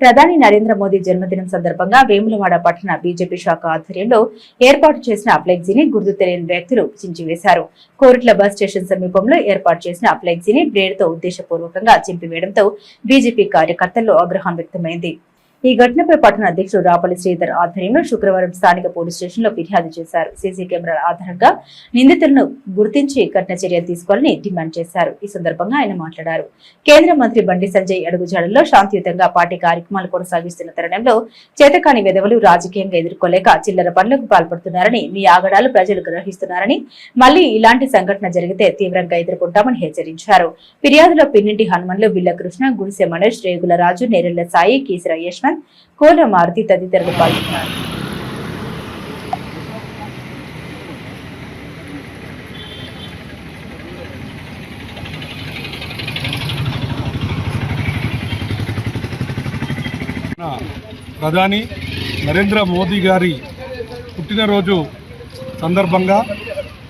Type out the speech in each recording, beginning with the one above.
ప్రధాని నరేంద్ర మోదీ జన్మదినం సందర్భంగా వేములవాడ పట్టణ బీజేపీ శాఖ ఆధ్వర్యంలో ఏర్పాటు చేసిన ఫ్లెక్సీని గుర్తు తెలియని వ్యక్తులు చించివేశారు కోరిట్ల బస్ స్టేషన్ సమీపంలో ఏర్పాటు చేసిన ఫ్లెక్సీని బ్లేడ్తో ఉద్దేశపూర్వకంగా చింపివేయడంతో బీజేపీ కార్యకర్తల్లో ఆగ్రహం వ్యక్తమైంది. ఈ ఘటనపై పట్టణ అధ్యక్షుడు రాపల్లి శ్రీధర్ ఆధ్వర్యంలో శుక్రవారం స్థానిక పోలీస్ స్టేషన్లో ఫిర్యాదు చేశారు. సీసీ కెమెరాల ఆధారంగా నిందితులను గుర్తించి కఠిన చర్యలు తీసుకోవాలని డిమాండ్ చేశారు. ఈ సందర్భంగా ఆయన మాట్లాడారు. కేంద్ర మంత్రి బండి సంజయ్ అడుగుజాడల్లో శాంతియుతంగా పార్టీ కార్యక్రమాలు కొనసాగిస్తున్న తరుణంలో చేతకాని విధవలు రాజకీయంగా ఎదుర్కోలేక చిల్లర పనులకు పాల్పడుతున్నారని మీ ఆగడాలు ప్రజలు గ్రహిస్తున్నారని మళ్ళీ ఇలాంటి సంఘటన జరిగితే తీవ్రంగా ఎదుర్కొంటామని హెచ్చరించారు. ఫిర్యాదులో పిన్నింటి హనుమన్లు బిల్ల కృష్ణ గుడిసె మనోజ్ రేగుల రాజు నేరెళ్ళ సాయి కీసర యశ్వంత్ కోల మారుతి తదితరులు పాల్గొన్నారు ప్రధాని నరేంద్ర మోదీ గారి పుట్టినరోజు సందర్భంగా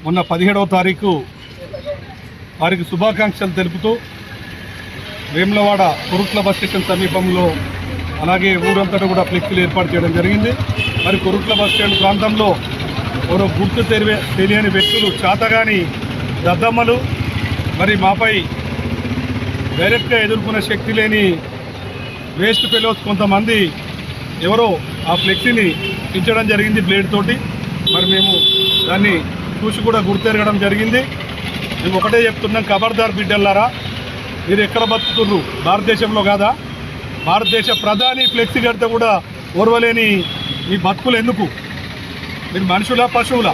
మొన్న పదిహేడవ తారీఖు వారికి శుభాకాంక్షలు తెలుపుతూ వేములవాడ కొరుట్ల బస్ స్టేషన్ సమీపంలో అలాగే ఊరంతటా కూడా ఫ్లెక్సీలు ఏర్పాటు చేయడం జరిగింది. మరి కొరుట్ల బస్ స్టాండ్ ప్రాంతంలో ఎవరో గుర్తు తెలివే తెలియని వ్యక్తులు చాతగాని దద్దమ్మలు మరి మాపై డైరెక్ట్గా ఎదుర్కొనే శక్తి లేని వేస్ట్ ఫెలోస్ కొంతమంది ఎవరో ఆ ఫ్లెక్సీని పించడం జరిగింది బ్లేడ్ తోటి. మరి మేము దాన్ని చూసి కూడా గుర్తెరగడం జరిగింది. మేము ఒకటే చెప్తున్నాం ఖబర్దార్ బిడ్డల్లారా మీరు ఎక్కడ బతుకుతుర్రు? భారతదేశంలో కాదా? భారతదేశ ప్రధాని ఫ్లెక్సీ కడితే కూడా ఓర్వలేని మీ బతుకులు ఎందుకు? మీరు మనుషులా పశువుల?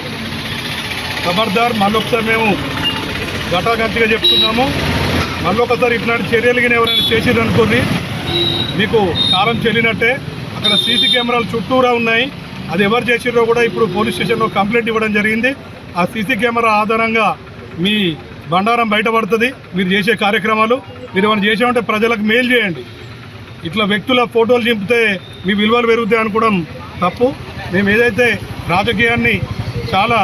ఖబర్దార్ మళ్ళొకసారి మేము ఘటాగతిగా చెప్తున్నాము. మళ్ళొకసారి ఇట్లాంటి చర్యలు కానీ ఎవరైనా చేసిరనుకోండి మీకు కాలం చెల్లినట్టే. అక్కడ సీసీ కెమెరాలు చుట్టూరా ఉన్నాయి. అది ఎవరు చేసిరో కూడా ఇప్పుడు పోలీస్ స్టేషన్లో కంప్లైంట్ ఇవ్వడం జరిగింది. ఆ సీసీ కెమెరా ఆధారంగా మీ బండారం బయటపడుతుంది. మీరు చేసే కార్యక్రమాలు. మీరు ఏమైనా చేసామంటే ప్రజలకు మెయిల్ చేయండి. ఇట్లా వ్యక్తుల ఫోటోలు చింపితే మీ విలువలు పెరుగుతాయి అనుకోవడం తప్పు. మేము ఏదైతే రాజకీయాన్ని చాలా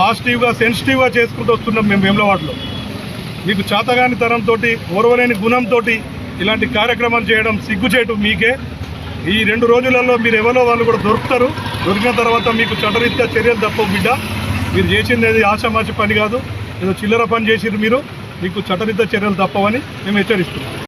పాజిటివ్గా సెన్సిటివ్గా చేసుకుంటూ వస్తున్నాం మేము వేములవాడలో. మీకు చేతగాని తరంతో ఓర్వలేని గుణంతో ఇలాంటి కార్యక్రమాలు చేయడం సిగ్గుచేటు మీకే. ఈ రెండు రోజులలో మీరు ఎవరో వాళ్ళు కూడా దొరుకుతారు. దొరికిన తర్వాత మీకు చటరీత్యా చర్యలు తప్పవు బిడ్డ. మీరు చేసింది ఏది ఆశామాచి పని కాదు. ఏదో చిల్లర పని చేసిరు మీరు. మీకు చట్టరీత్యా చర్యలు తప్పవని మేము హెచ్చరిస్తున్నాం.